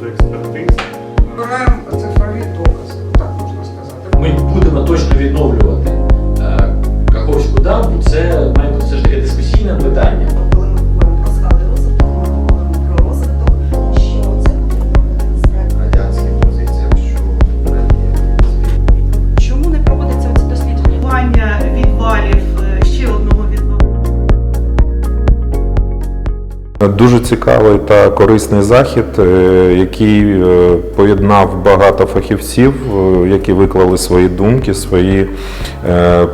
до експертиз. Збираємо цифрові докази, так можна сказати. Ми будемо точно відновлювати. Дуже цікавий та корисний захід, е, який е, поєднав багато фахівців, е, які виклали свої думки, свої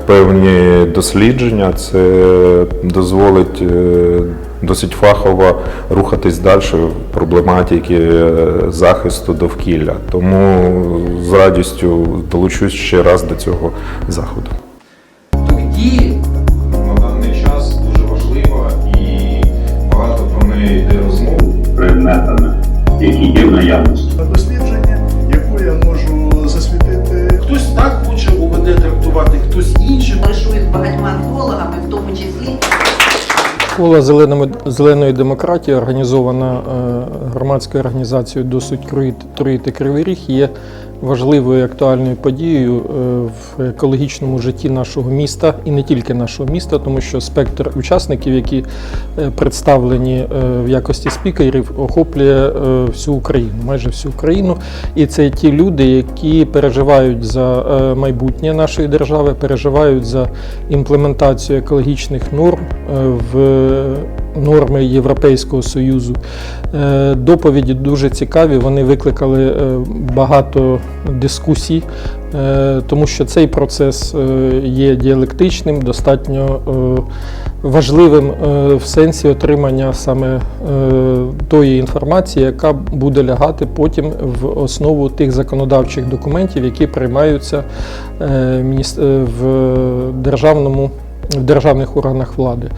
певні дослідження. Це дозволить досить фахово рухатись далі в проблематики захисту довкілля. Тому з радістю долучусь ще раз до цього заходу. Які є в наявності. дослідження, яку я можу засвітити Хтось так хоче УВД трактувати, хтось інший. Товаришую багатьма онкологами, в тому числі Школа зеленої, зеленої демократії, організована е, громадською організацією Досить труїти Кривий Ріг, є важливою і актуальною подією е, в екологічному житті нашого міста і не тільки нашого міста, тому що спектр учасників, які е, представлені е, в якості спікерів, охоплює всю Україну, майже всю Україну. І це ті люди, які переживають за майбутнє нашої держави, переживають за імплементацію екологічних норм в норми Європейського Союзу. Е, Доповіді дуже цікаві, вони викликали е, багато дискусій, е, тому що цей процес є діалектичним, достатньо важливим в сенсі отримання саме тої інформації, яка буде лягати потім в основу тих законодавчих документів, які приймаються в державному. В державних органах влади.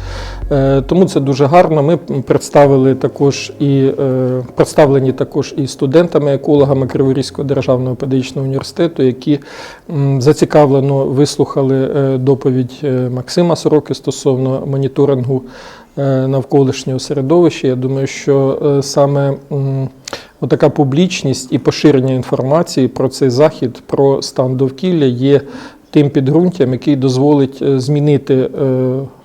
Е, Тому це дуже гарно. Ми представили також і е, представлені також і студентами-екологами Криворізького державного педагогічного університету, які зацікавлено вислухали е, доповідь Максима Сороки стосовно моніторингу навколишнього середовища. Я думаю, що саме Отака публічність і поширення інформації про цей захід, про стан довкілля є тим підґрунтям, який дозволить е, змінити е,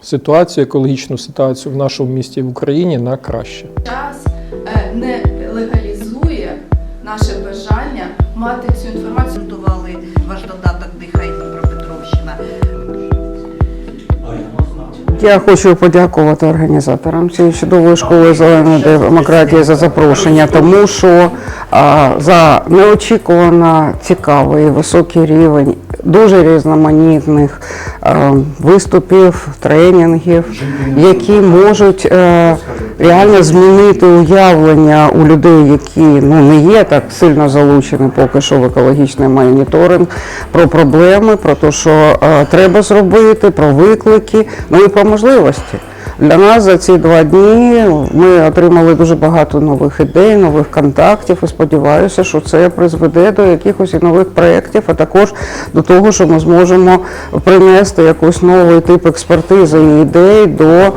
ситуацію, екологічну ситуацію в нашому місті в Україні на краще. час е, не легалізує наше бажання мати цю інформацію. ваш додаток дихає Дніпропетровщина. Я хочу подякувати організаторам цієї чудової школи зеленої демократії за запрошення, тому що а, за неочікувано цікавий високий рівень дуже різноманітних а, виступів, тренінгів, які можуть е, реально змінити уявлення у людей, які ну не є так сильно залучені поки що в екологічний моніторинг, про проблеми, про те, що е, треба зробити, про виклики, ну і про можливості. Для нас за ці два дні ми отримали дуже багато нових ідей, нових контактів і сподіваюся, що це призведе до якихось нових проєктів, а також до того, що ми зможемо принести якийсь новий тип експертизи і ідей до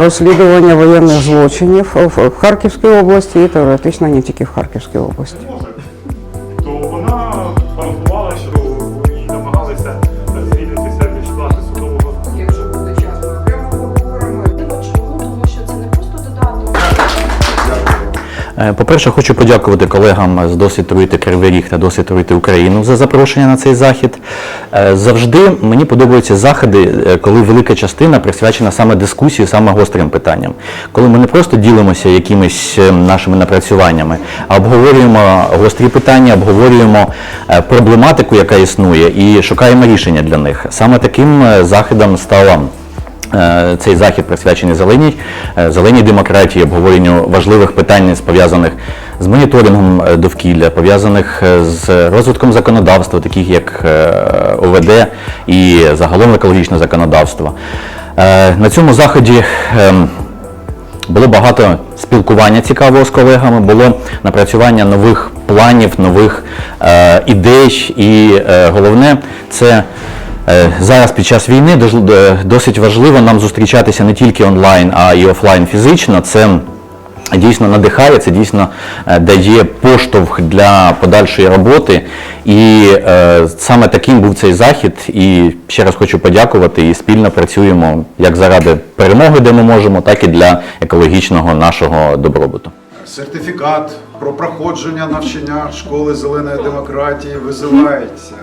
розслідування воєнних злочинів в Харківській області і теоретично не тільки в Харківській області. По-перше, хочу подякувати колегам з досвід труїти Кривий Ріг та досвід труїти Україну за запрошення на цей захід. Е, Завжди мені подобаються заходи, е, коли велика частина присвячена саме дискусії, саме гострим питанням. Коли ми не просто ділимося якимись е, нашими напрацюваннями, а обговорюємо гострі питання, обговорюємо е, проблематику, яка існує, і шукаємо рішення для них. Саме таким е, заходом стала Е, Цей захід присвячений зеленій, е, зеленій демократії, обговоренню важливих питань, пов'язаних з моніторингом е, довкілля, пов'язаних е, з розвитком законодавства, таких як е, ОВД і загалом екологічне законодавство. Е, На цьому заході ем, було багато спілкування цікавого з колегами, було напрацювання нових планів, нових е, ідей, і е, головне це. Е, Зараз під час війни е, досить важливо нам зустрічатися не тільки онлайн, а й офлайн фізично. Це дійсно надихає, це дійсно е, дає поштовх для подальшої роботи. І саме таким був цей захід. І ще раз хочу подякувати. І спільно працюємо як заради перемоги, де ми можемо, так і для екологічного нашого добробуту. Сертифікат про проходження навчання школи зеленої демократії визивається.